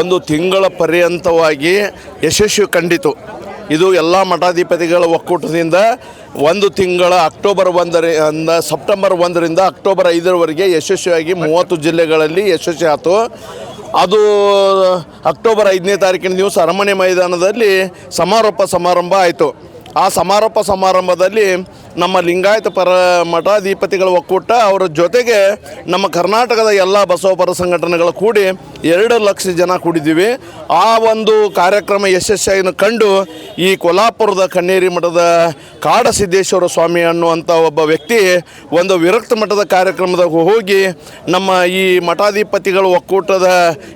ಒಂದು ತಿಂಗಳ ಪರ್ಯಂತವಾಗಿ ಯಶಸ್ವಿ ಕಂಡಿತು. ಇದು ಎಲ್ಲ ಮಠಾಧಿಪತಿಗಳ ಒಕ್ಕೂಟದಿಂದ ಒಂದು ತಿಂಗಳ ಅಕ್ಟೋಬರ್ ಒಂದರಿಂದ, ಸೆಪ್ಟೆಂಬರ್ ಒಂದರಿಂದ ಅಕ್ಟೋಬರ್ ಐದರವರೆಗೆ ಯಶಸ್ವಿಯಾಗಿ ಮೂವತ್ತು ಜಿಲ್ಲೆಗಳಲ್ಲಿ ಯಶಸ್ವಿ ಆಯಿತು ಅದು ಅಕ್ಟೋಬರ್ ಐದನೇ ತಾರೀಕಿನ ದಿವಸ ಅರಮನೆ ಮೈದಾನದಲ್ಲಿ ಸಮಾರೋಪ ಸಮಾರಂಭ ಆಯಿತು. ಆ ಸಮಾರೋಪ ಸಮಾರಂಭದಲ್ಲಿ ನಮ್ಮ ಲಿಂಗಾಯತ ಪರ ಮಠಾಧಿಪತಿಗಳ ಒಕ್ಕೂಟ ಅವರ ಜೊತೆಗೆ ನಮ್ಮ ಕರ್ನಾಟಕದ ಎಲ್ಲ ಬಸವಪರ ಸಂಘಟನೆಗಳು ಕೂಡಿ ಎರಡು ಲಕ್ಷ ಜನ ಕೂಡಿದ್ದೀವಿ. ಆ ಒಂದು ಕಾರ್ಯಕ್ರಮ ಯಶಸ್ಸಿಯನ್ನು ಕಂಡು ಈ ಕೊಲ್ಲಾಪುರದ ಕಣ್ಣೇರಿ ಮಠದ ಕಾಡಸಿದ್ದೇಶ್ವರ ಸ್ವಾಮಿ ಅನ್ನುವಂಥ ಒಬ್ಬ ವ್ಯಕ್ತಿ ಒಂದು ವಿರಕ್ತ ಮಠದ ಕಾರ್ಯಕ್ರಮದಾಗ ಹೋಗಿ ನಮ್ಮ ಈ ಮಠಾಧಿಪತಿಗಳ ಒಕ್ಕೂಟದ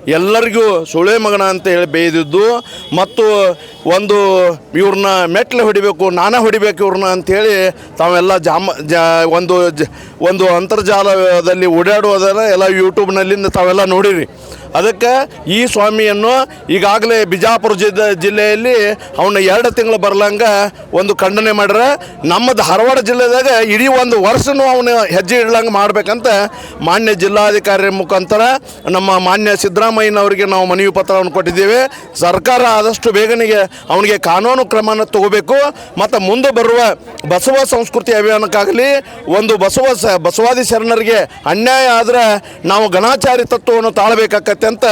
ಎಲ್ಲರಿಗೂ ಸುಳೆ ಮಗನ ಅಂತ ಹೇಳಿ ಬೇಯ್ದಿದ್ದು ಮತ್ತು ಒಂದು ಇವ್ರನ್ನ ಮೆಟ್ಲು ಹೊಡಿಬೇಕು, ನಾನೇ ಹೊಡಿಬೇಕು ಇವ್ರನ್ನ ಅಂಥೇಳಿ ತಾವೆಲ್ಲ ಜಾಮ ಜಾ ಒಂದು ಜ ಒಂದು ಅಂತರ್ಜಾಲದಲ್ಲಿ ಓಡಾಡುವುದನ್ನು ಎಲ್ಲ ಯೂಟ್ಯೂಬ್ನಲ್ಲಿಂದ ತಾವೆಲ್ಲ ನೋಡಿರಿ. ಅದಕ್ಕೆ ಈ ಸ್ವಾಮಿಯನ್ನು ಈಗಾಗಲೇ ಬಿಜಾಪುರ ಜಿಲ್ಲೆ ಜಿಲ್ಲೆಯಲ್ಲಿ ಅವನ್ನ ಎರಡು ತಿಂಗಳು ಬರ್ಲಂಗ ಒಂದು ಖಂಡನೆ ಮಾಡ್ರ. ನಮ್ಮ ಧಾರವಾಡ ಜಿಲ್ಲೆದಾಗ ಇಡೀ ಒಂದು ವರ್ಷನೂ ಅವನು ಹೆಜ್ಜೆ ಇಡ್ಲಂಗೆ ಮಾಡ್ಬೇಕಂತ ಮಾನ್ಯ ಜಿಲ್ಲಾಧಿಕಾರಿ ಮುಖಾಂತರ ನಮ್ಮ ಮಾನ್ಯ ಸಿದ್ದರಾಮಯ್ಯನವರಿಗೆ ನಾವು ಮನವಿ ಪತ್ರವನ್ನು ಕೊಟ್ಟಿದ್ದೇವೆ. ಸರ್ಕಾರ ಆದಷ್ಟು ಬೇಗನೆಗೆ ಅವನಿಗೆ ಕಾನೂನು ಕ್ರಮನ ತಗೋಬೇಕು. ಮತ್ತು ಮುಂದೆ ಬರುವ ಬಸವ ಸಂಸ್ಕೃತಿ ಅಭಿಯಾನಕ್ಕಾಗಲಿ, ಒಂದು ಬಸವ ಬಸವಾದಿ ಶರಣರಿಗೆ ಅನ್ಯಾಯ ಆದ್ರೆ ನಾವು ಗಣಾಚಾರಿ ತತ್ವವನ್ನು ಅಂತ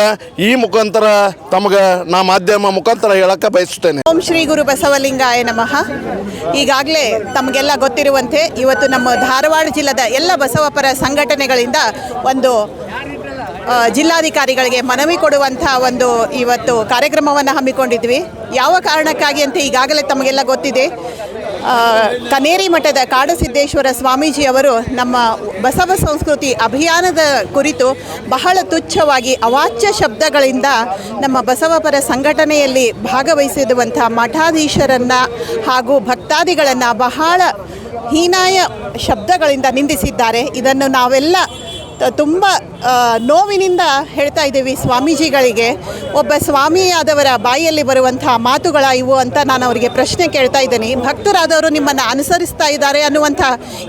ಈ ಮುಖಾಂತರ ತಮಗೆ ನಾ ಮಾಧ್ಯಮ ಮುಖಾಂತರ ಹೇಳಕ್ಕೆ ಬಯಸುತ್ತೇನೆ. ಓಂ ಶ್ರೀ ಗುರು ಬಸವಲಿಂಗಾಯ ನಮಃ. ಈಗಾಗಲೇ ತಮಗೆಲ್ಲ ಗೊತ್ತಿರುವಂತೆ ಇವತ್ತು ನಮ್ಮ ಧಾರವಾಡ ಜಿಲ್ಲೆದ ಎಲ್ಲ ಬಸವಪರ ಸಂಘಟನೆಗಳಿಂದ ಒಂದು ಜಿಲ್ಲಾಧಿಕಾರಿಗಳಿಗೆ ಮನವಿ ಕೊಡುವಂಥ ಒಂದು ಇವತ್ತು ಕಾರ್ಯಕ್ರಮವನ್ನು ಹಮ್ಮಿಕೊಂಡಿದ್ವಿ. ಯಾವ ಕಾರಣಕ್ಕಾಗಿ ಅಂತ ಈಗಾಗಲೇ ತಮಗೆಲ್ಲ ಗೊತ್ತಿದೆ. ಕನೇರಿ ಮಠದ ಕಾಡಸಿದ್ದೇಶ್ವರ ಸ್ವಾಮೀಜಿಯವರು ನಮ್ಮ ಬಸವ ಸಂಸ್ಕೃತಿ ಅಭಿಯಾನದ ಕುರಿತು ಬಹಳ ತುಚ್ಛವಾಗಿ ಅವಾಚ್ಯ ಶಬ್ದಗಳಿಂದ ನಮ್ಮ ಬಸವಪರ ಸಂಘಟನೆಯಲ್ಲಿ ಭಾಗವಹಿಸಿರುವಂಥ ಮಠಾಧೀಶರನ್ನು ಹಾಗೂ ಭಕ್ತಾದಿಗಳನ್ನು ಬಹಳ ಹೀನಾಯ ಶಬ್ದಗಳಿಂದ ನಿಂದಿಸಿದ್ದಾರೆ. ಇದನ್ನು ನಾವೆಲ್ಲ ತುಂಬ ನೋವಿನಿಂದ ಹೇಳ್ತಾ ಇದ್ದೀವಿ ಸ್ವಾಮೀಜಿಗಳಿಗೆ. ಒಬ್ಬ ಸ್ವಾಮಿಯಾದವರ ಬಾಯಿಯಲ್ಲಿ ಬರುವಂತಹ ಮಾತುಗಳ ಇವು ಅಂತ ನಾನು ಅವರಿಗೆ ಪ್ರಶ್ನೆ ಕೇಳ್ತಾ ಇದ್ದೀನಿ. ಭಕ್ತರಾದವರು ನಿಮ್ಮನ್ನು ಅನುಸರಿಸ್ತಾ ಇದ್ದಾರೆ ಅನ್ನುವಂಥ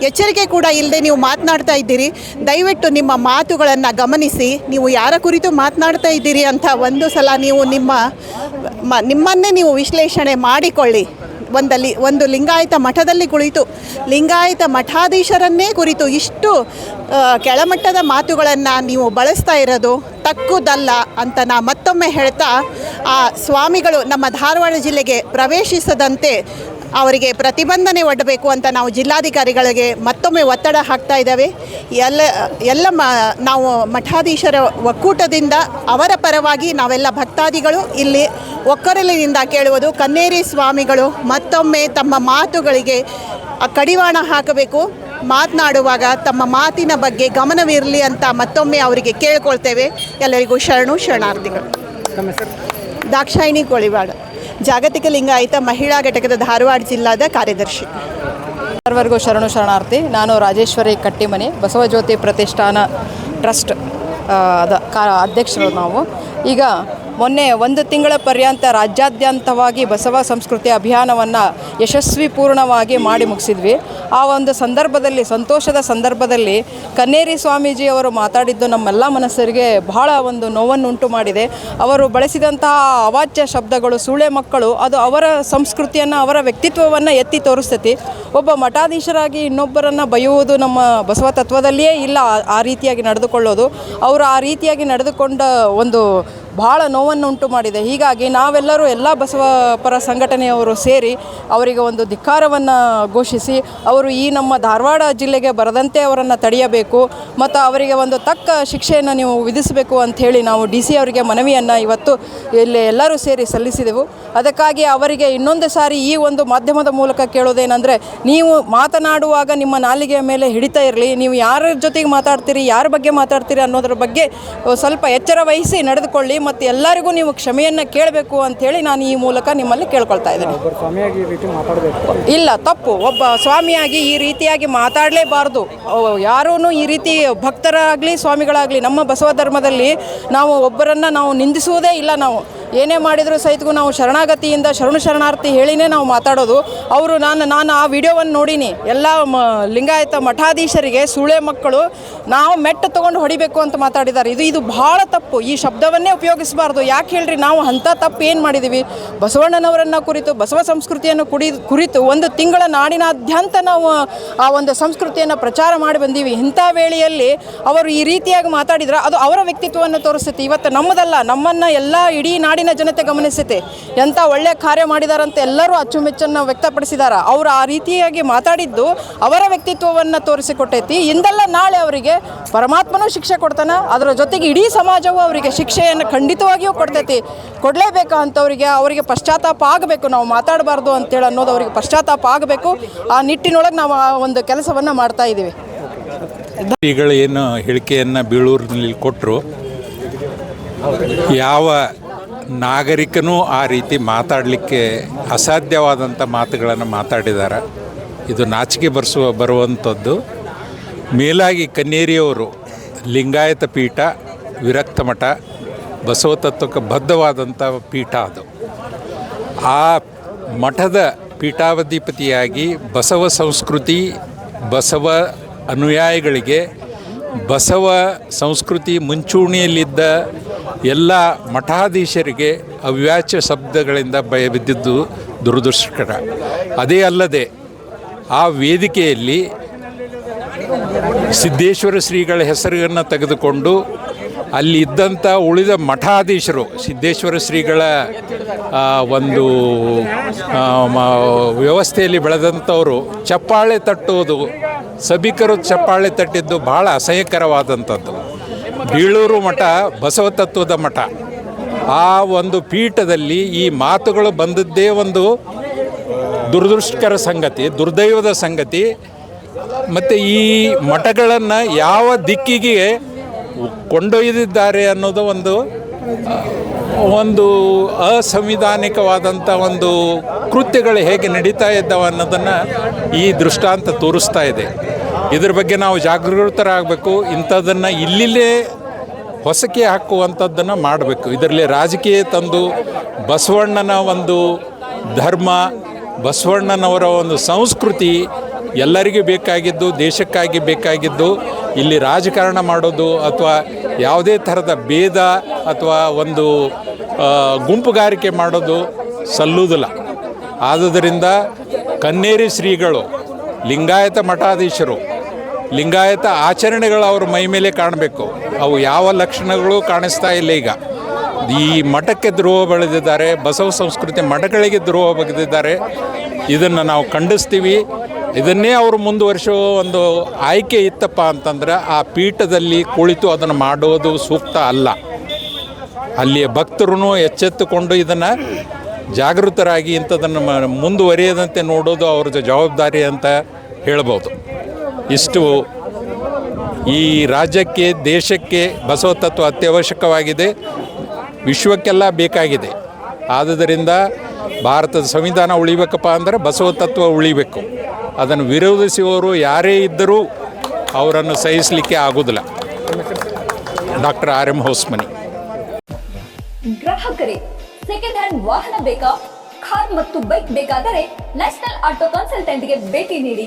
ಎಚ್ಚರಿಕೆ ಕೂಡ ಇಲ್ಲದೆ ನೀವು ಮಾತನಾಡ್ತಾ ಇದ್ದೀರಿ. ದಯವಿಟ್ಟು ನಿಮ್ಮ ಮಾತುಗಳನ್ನು ಗಮನಿಸಿ, ನೀವು ಯಾರ ಕುರಿತು ಮಾತನಾಡ್ತಾ ಇದ್ದೀರಿ ಅಂತ ಒಂದು ಸಲ ನೀವು ನಿಮ್ಮ ನಿಮ್ಮನ್ನೇ ನೀವು ವಿಶ್ಲೇಷಣೆ ಮಾಡಿಕೊಳ್ಳಿ. ಒಂದಲ್ಲಿ ಒಂದು ಲಿಂಗಾಯತ ಮಠದಲ್ಲಿ ಕುಳಿತು ಲಿಂಗಾಯತ ಮಠಾಧೀಶರನ್ನೇ ಕುರಿತು ಇಷ್ಟು ಕೆಳಮಟ್ಟದ ಮಾತುಗಳನ್ನು ನೀವು ಬಳಸ್ತಾ ಇರೋದು ತಕ್ಕುದಲ್ಲ ಅಂತ ನಾ ಮತ್ತೊಮ್ಮೆ ಹೇಳ್ತಾ, ಆ ಸ್ವಾಮಿಗಳು ನಮ್ಮ ಧಾರವಾಡ ಜಿಲ್ಲೆಗೆ ಪ್ರವೇಶಿಸದಂತೆ ಅವರಿಗೆ ಪ್ರತಿಬಂಧನೆ ಒಡ್ಡಬೇಕು ಅಂತ ನಾವು ಜಿಲ್ಲಾಧಿಕಾರಿಗಳಿಗೆ ಮತ್ತೊಮ್ಮೆ ಒತ್ತಡ ಹಾಕ್ತಾ ಇದ್ದಾವೆ. ಎಲ್ಲ ಎಲ್ಲ ಮ ನಾವು ಮಠಾಧೀಶರ ಒಕ್ಕೂಟದಿಂದ ಅವರ ಪರವಾಗಿ ನಾವೆಲ್ಲ ಭಕ್ತಾದಿಗಳು ಇಲ್ಲಿ ಒಕ್ಕರಲಿನಿಂದ ಕೇಳುವುದು ಕನ್ನೇರಿ ಸ್ವಾಮಿಗಳು ಮತ್ತೊಮ್ಮೆ ತಮ್ಮ ಮಾತುಗಳಿಗೆ ಕಡಿವಾಣ ಹಾಕಬೇಕು. ಮಾತನಾಡುವಾಗ ತಮ್ಮ ಮಾತಿನ ಬಗ್ಗೆ ಗಮನವಿರಲಿ ಅಂತ ಮತ್ತೊಮ್ಮೆ ಅವರಿಗೆ ಕೇಳ್ಕೊಳ್ತೇವೆ. ಎಲ್ಲರಿಗೂ ಶರಣು ಶರಣಾರ್ಥಿಗಳು. ದಾಕ್ಷಾಯಿಣಿ ಕೋಳಿವಾಡ. ಜಾಗತಿಕ ಲಿಂಗಾಯಿತ ಮಹಿಳಾ ಘಟಕದ ಧಾರವಾಡ ಜಿಲ್ಲಾದ ಕಾರ್ಯದರ್ಶಿ. ಸರ್ವರ್ಗೂ ಶರಣು ಶರಣಾರ್ಥಿ, ನಾನು ರಾಜೇಶ್ವರಿ ಕಟ್ಟಿಮನೆ, ಬಸವಜ್ಯೋತಿ ಪ್ರತಿಷ್ಠಾನ ಟ್ರಸ್ಟ್ ಅದ, ಕಾ, ಅಧ್ಯಕ್ಷರು ನಾವು. ಈಗ ಮೊನ್ನೆ ಒಂದು ತಿಂಗಳ ಪರ್ಯಂತ ರಾಜ್ಯಾದ್ಯಂತವಾಗಿ ಬಸವ ಸಂಸ್ಕೃತಿ ಅಭಿಯಾನವನ್ನು ಯಶಸ್ವಿ ಪೂರ್ಣವಾಗಿ ಮಾಡಿ ಮುಗಿಸಿದ್ವಿ. ಆ ಒಂದು ಸಂದರ್ಭದಲ್ಲಿ, ಸಂತೋಷದ ಸಂದರ್ಭದಲ್ಲಿ ಕನ್ನೇರಿ ಸ್ವಾಮೀಜಿ ಅವರು ಮಾತಾಡಿದ್ದು ನಮ್ಮೆಲ್ಲ ಮನಸ್ಸರಿಗೆ ಬಹಳ ಒಂದು ನೋವನ್ನುಂಟು ಮಾಡಿದೆ. ಅವರು ಬಳಸಿದಂತಹ ಅವಾಚ್ಯ ಶಬ್ದಗಳು ಸೂಳೆ ಮಕ್ಕಳು, ಅದು ಅವರ ಸಂಸ್ಕೃತಿಯನ್ನು, ಅವರ ವ್ಯಕ್ತಿತ್ವವನ್ನು ಎತ್ತಿ ತೋರಿಸ್ತೈತಿ. ಒಬ್ಬ ಮಠಾಧೀಶರಾಗಿ ಇನ್ನೊಬ್ಬರನ್ನು ಬೈಯುವುದು ನಮ್ಮ ಬಸವ ತತ್ವದಲ್ಲಿಯೇ ಇಲ್ಲ, ಆ ರೀತಿಯಾಗಿ ನಡೆದುಕೊಳ್ಳೋದು. ಅವರು ಆ ರೀತಿಯಾಗಿ ನಡೆದುಕೊಂಡ ಒಂದು ಬಹಳ ನೋವನ್ನು ಉಂಟು ಮಾಡಿದೆ. ಹೀಗಾಗಿ ನಾವೆಲ್ಲರೂ ಎಲ್ಲ ಬಸವ ಪರ ಸಂಘಟನೆಯವರು ಸೇರಿ ಅವರಿಗೆ ಒಂದು ಧಿಕ್ಕಾರವನ್ನು ಘೋಷಿಸಿ, ಅವರು ಈ ನಮ್ಮ ಧಾರವಾಡ ಜಿಲ್ಲೆಗೆ ಬರದಂತೆ ಅವರನ್ನು ತಡೆಯಬೇಕು, ಮತ್ತು ಅವರಿಗೆ ಒಂದು ತಕ್ಕ ಶಿಕ್ಷೆಯನ್ನು ನೀವು ವಿಧಿಸಬೇಕು ಅಂಥೇಳಿ ನಾವು ಡಿ ಸಿ ಅವರಿಗೆ ಮನವಿಯನ್ನು ಇವತ್ತು ಇಲ್ಲಿ ಎಲ್ಲರೂ ಸೇರಿ ಸಲ್ಲಿಸಿದೆವು. ಅದಕ್ಕಾಗಿ ಅವರಿಗೆ ಇನ್ನೊಂದು ಸಾರಿ ಈ ಒಂದು ಮಾಧ್ಯಮದ ಮೂಲಕ ಕೇಳೋದೇನೆಂದರೆ, ನೀವು ಮಾತನಾಡುವಾಗ ನಿಮ್ಮ ನಾಲಿಗೆಯ ಮೇಲೆ ಹಿಡಿತಾ ಇರಲಿ, ನೀವು ಯಾರ ಜೊತೆಗೆ ಮಾತಾಡ್ತೀರಿ, ಯಾರ ಬಗ್ಗೆ ಮಾತಾಡ್ತೀರಿ ಅನ್ನೋದ್ರ ಬಗ್ಗೆ ಸ್ವಲ್ಪ ಎಚ್ಚರ ವಹಿಸಿ ನಡೆದುಕೊಳ್ಳಿ ಮತ್ತು ಎಲ್ಲರಿಗೂ ನೀವು ಕ್ಷಮೆಯನ್ನು ಕೇಳಬೇಕು ಅಂಥೇಳಿ ನಾನು ಈ ಮೂಲಕ ನಿಮ್ಮಲ್ಲಿ ಕೇಳ್ಕೊಳ್ತಾ ಇದ್ದೀನಿ. ಇಲ್ಲ ತಪ್ಪು. ಒಬ್ಬ ಸ್ವಾಮಿಯಾಗಿ ಈ ರೀತಿಯಾಗಿ ಮಾತಾಡಲೇಬಾರ್ದು. ಯಾರೂ ಈ ರೀತಿ ಭಕ್ತರಾಗಲಿ ಸ್ವಾಮಿಗಳಾಗಲಿ ನಮ್ಮ ಬಸವ ಧರ್ಮದಲ್ಲಿ ನಾವು ಒಬ್ಬರನ್ನು ನಾವು ನಿಂದಿಸುವುದೇ ಇಲ್ಲ ನಾವು. ಏನೇ ಮಾಡಿದರೂ ಸಹಿತಗೂ ನಾವು ಶರಣಾಗತಿಯಿಂದ ಶರಣು ಶರಣಾರ್ಥಿ ಹೇಳಿನೇ ನಾವು ಮಾತಾಡೋದು. ಅವರು ನಾನು ನಾನು ಆ ವಿಡಿಯೋವನ್ನು ನೋಡೀನಿ. ಎಲ್ಲ ಮ, ಲಿಂಗಾಯತ ಮಠಾಧೀಶರಿಗೆ, ಸುಳೆ ಮಕ್ಕಳು, ನಾವು ಮೆಟ್ಟ ತೊಗೊಂಡು ಹೊಡಿಬೇಕು ಅಂತ ಮಾತಾಡಿದ್ದಾರೆ. ಇದು ಇದು ಭಾಳ ತಪ್ಪು. ಈ ಶಬ್ದವನ್ನೇ ಉಪಯೋಗಿಸಬಾರ್ದು. ಯಾಕೆ ಹೇಳ್ರಿ, ನಾವು ಅಂಥ ತಪ್ಪು ಏನು ಮಾಡಿದ್ದೀವಿ ಬಸವಣ್ಣನವರನ್ನು ಕುರಿತು, ಬಸವ ಸಂಸ್ಕೃತಿಯನ್ನು ಕುಡಿ, ಕುರಿತು ಒಂದು ತಿಂಗಳ ನಾಡಿನಾದ್ಯಂತ ನಾವು ಆ ಒಂದು ಸಂಸ್ಕೃತಿಯನ್ನು ಪ್ರಚಾರ ಮಾಡಿ ಬಂದೀವಿ. ಇಂಥ ವೇಳೆಯಲ್ಲಿ ಅವರು ಈ ರೀತಿಯಾಗಿ ಮಾತಾಡಿದ್ರೆ ಅದು ಅವರ ವ್ಯಕ್ತಿತ್ವವನ್ನು ತೋರಿಸುತ್ತೆ. ಇವತ್ತು ನಮ್ಮದಲ್ಲ, ನಮ್ಮನ್ನು ಎಲ್ಲ ಇಡೀ ನಾಡಿನ ಜನತೆ ಗಮನಿಸುತ್ತೆ ಎಂಥ ಒಳ್ಳೆಯ ಕಾರ್ಯ ಮಾಡಿದಾರಂತ ಎಲ್ಲರೂ ಅಚ್ಚುಮೆಚ್ಚನ್ನು ವ್ಯಕ್ತಪಡಿಸಿದ್ದಾರೆ ಅವರು ಆ ರೀತಿಯಾಗಿ ಮಾತಾಡಿದ್ದು ಅವರ ವ್ಯಕ್ತಿತ್ವವನ್ನು ತೋರಿಸಿಕೊಟ್ಟೈತಿ. ಇಂದೆಲ್ಲ ನಾಳೆ ಅವರಿಗೆ ಪರಮಾತ್ಮನೂ ಶಿಕ್ಷೆ ಕೊಡ್ತಾನೆ. ಅದರ ಜೊತೆಗೆ ಇಡೀ ಸಮಾಜವು ಅವರಿಗೆ ಶಿಕ್ಷೆಯನ್ನು ಖಂಡಿತವಾಗಿಯೂ ಕೊಡ್ತೈತಿ. ಕೊಡಲೇಬೇಕು ಅಂತವರಿಗೆ ಅವರಿಗೆ ಪಶ್ಚಾತ್ತಾಪ ಆಗಬೇಕು. ನಾವು ಮಾತಾಡಬಾರ್ದು ಅಂತೇಳಿ ಅನ್ನೋದು ಅವರಿಗೆ ಪಶ್ಚಾತ್ತಾಪ ಆಗಬೇಕು. ಆ ನಿಟ್ಟಿನೊಳಗೆ ನಾವು ಆ ಒಂದು ಕೆಲಸವನ್ನು ಮಾಡ್ತಾ ಇದ್ದೀವಿ ಏನು ಹೇಳಿಕೆಯನ್ನು ಬೀಳೂರಿನಲ್ಲಿ ಕೊಟ್ಟರು ಯಾವ ನಾಗರಿಕನೂ ಆ ರೀತಿ ಮಾತಾಡಲಿಕ್ಕೆ ಅಸಾಧ್ಯವಾದಂಥ ಮಾತುಗಳನ್ನು ಮಾತಾಡಿದ್ದಾರೆ. ಇದು ನಾಚಿಕೆ ಬರೆಸುವ ಬರುವಂಥದ್ದು. ಮೇಲಾಗಿ ಕನ್ನೇರಿಯವರು ಲಿಂಗಾಯತ ಪೀಠ, ವಿರಕ್ತ ಮಠ, ಬಸವತತ್ವಕ್ಕೆ ಬದ್ಧವಾದಂಥ ಪೀಠ ಅದು. ಆ ಮಠದ ಪೀಠಾವಧಿಪತಿಯಾಗಿ ಬಸವ ಸಂಸ್ಕೃತಿ, ಬಸವ ಅನುಯಾಯಿಗಳಿಗೆ ಬಸವ ಸಂಸ್ಕೃತಿ ಮುಂಚೂಣಿಯಲ್ಲಿದ್ದ ಎಲ್ಲ ಮಠಾಧೀಶರಿಗೆ ಅವ್ಯಾಚ್ಯ ಶಬ್ದಗಳಿಂದ ಭಯ ಬಿದ್ದಿದ್ದು ದುರದೃಷ್ಟಕರ. ಅದೇ ಅಲ್ಲದೆ ಆ ವೇದಿಕೆಯಲ್ಲಿ ಸಿದ್ದೇಶ್ವರ ಶ್ರೀಗಳ ಹೆಸರನ್ನು ತೆಗೆದುಕೊಂಡು ಅಲ್ಲಿ ಇದ್ದಂಥ ಉಳಿದ ಮಠಾಧೀಶರು, ಸಿದ್ದೇಶ್ವರ ಶ್ರೀಗಳ ಒಂದು ವ್ಯವಸ್ಥೆಯಲ್ಲಿ ಬೆಳೆದಂಥವರು, ಚಪ್ಪಾಳೆ ತಟ್ಟುವುದು ಸಭಿಕರು ಚಪ್ಪಾಳೆ ತಟ್ಟಿದ್ದು ಬಹಳ ಅಸಹ್ಯಕರವಾದಂಥದ್ದು. ಬೀಳೂರು ಮಠ ಬಸವ ತತ್ವದ ಮಠ. ಆ ಒಂದು ಪೀಠದಲ್ಲಿ ಈ ಮಾತುಗಳು ಬಂದದ್ದೇ ಒಂದು ದುರದೃಷ್ಟಕರ ಸಂಗತಿ, ದುರ್ದೈವದ ಸಂಗತಿ. ಮತ್ತು ಈ ಮಠಗಳನ್ನು ಯಾವ ದಿಕ್ಕಿಗೆ ಕೊಂಡೊಯ್ದಿದ್ದಾರೆ ಅನ್ನೋದು ಒಂದು ಒಂದು ಅಸಂವಿಧಾನಿಕವಾದಂಥ ಒಂದು ಕೃತ್ಯಗಳು ಹೇಗೆ ನಡೀತಾ ಇದ್ದಾವೆ ಅನ್ನೋದನ್ನು ಈ ದೃಷ್ಟಾಂತ ತೋರಿಸ್ತಾ ಇದೆ. ಇದ್ರ ಬಗ್ಗೆ ನಾವು ಜಾಗೃತರಾಗಬೇಕು. ಇಂಥದ್ದನ್ನು ಇಲ್ಲಿಲ್ಲೇ ಹೊಸಕೆ ಹಾಕುವಂಥದ್ದನ್ನು ಮಾಡಬೇಕು. ಇದರಲ್ಲಿ ರಾಜಕೀಯ ತಂದು ಬಸವಣ್ಣನ ಒಂದು ಧರ್ಮ, ಬಸವಣ್ಣನವರ ಒಂದು ಸಂಸ್ಕೃತಿ ಎಲ್ಲರಿಗೂ ಬೇಕಾಗಿದ್ದು, ದೇಶಕ್ಕಾಗಿ ಬೇಕಾಗಿದ್ದು, ಇಲ್ಲಿ ರಾಜಕಾರಣ ಮಾಡೋದು ಅಥವಾ ಯಾವುದೇ ಥರದ ಭೇದ ಅಥವಾ ಒಂದು ಗುಂಪುಗಾರಿಕೆ ಮಾಡೋದು ಸಲ್ಲುವುದಿಲ್ಲ. ಆದುದರಿಂದ ಕನ್ನೇರಿ ಶ್ರೀಗಳು, ಲಿಂಗಾಯತ ಮಠಾಧೀಶರು ಲಿಂಗಾಯತ ಆಚರಣೆಗಳು ಅವ್ರ ಮೈ ಮೇಲೆ ಕಾಣಬೇಕು. ಅವು ಯಾವ ಲಕ್ಷಣಗಳು ಕಾಣಿಸ್ತಾ ಇಲ್ಲ ಈಗ. ಈ ಮಠಕ್ಕೆ ದ್ರೋಹ ಬೆಳೆದಿದ್ದಾರೆ, ಬಸವ ಸಂಸ್ಕೃತಿ ಮಠಗಳಿಗೆ ದ್ರೋಹ ಬಗೆದಿದ್ದಾರೆ ಇದನ್ನು ನಾವು ಖಂಡಿಸ್ತೀವಿ. ಇದನ್ನೇ ಅವರು ಮುಂದುವರಿಸೋ ಒಂದು ಆಯ್ಕೆ ಇತ್ತಪ್ಪ ಅಂತಂದ್ರೆ ಆ ಪೀಠದಲ್ಲಿ ಕುಳಿತು ಅದನ್ನು ಮಾಡೋದು ಸೂಕ್ತ ಅಲ್ಲ. ಅಲ್ಲಿಯ ಭಕ್ತರು ಎಚ್ಚೆತ್ತುಕೊಂಡು ಇದನ್ನು ಜಾಗೃತರಾಗಿ ಇಂಥದನ್ನು ಮುಂದುವರಿಯದಂತೆ ನೋಡೋದು ಅವ್ರದ್ದು ಜವಾಬ್ದಾರಿ ಅಂತ ಹೇಳ್ಬೋದು. ಇಷ್ಟು ಈ ರಾಜ್ಯಕ್ಕೆ, ದೇಶಕ್ಕೆ ಬಸವ ತತ್ವ ಅತ್ಯವಶ್ಯಕವಾಗಿದೆ. ವಿಶ್ವಕ್ಕೆಲ್ಲ ಬೇಕಾಗಿದೆ. ಆದುದರಿಂದ ಭಾರತದ ಸಂವಿಧಾನ ಉಳಿಬೇಕಪ್ಪ ಅಂದರೆ ಬಸವ ತತ್ವ ಉಳಿಬೇಕು. ಅದನ್ನು ವಿರೋಧಿಸುವವರು ಯಾರೇ ಇದ್ದರೂ ಅವರನ್ನು ಸಹಿಸಲಿಕ್ಕೆ ಆಗೋದಿಲ್ಲ. Doctor R M Hosmani. ಗ್ರಾಹಕರೇ ಸೆಕೆಂಡ್ ಹ್ಯಾಂಡ್ ವಾಹನ ಬೇಕಾ? ಕಾರ್ ಮತ್ತು ಬೈಕ್ ಬೇಕಾದರೆ ನ್ಯಾಷನಲ್ ಆಟೋ ಕನ್ಸಲ್ಟೆಂಟ್ಗೆ ಭೇಟಿ ನೀಡಿ.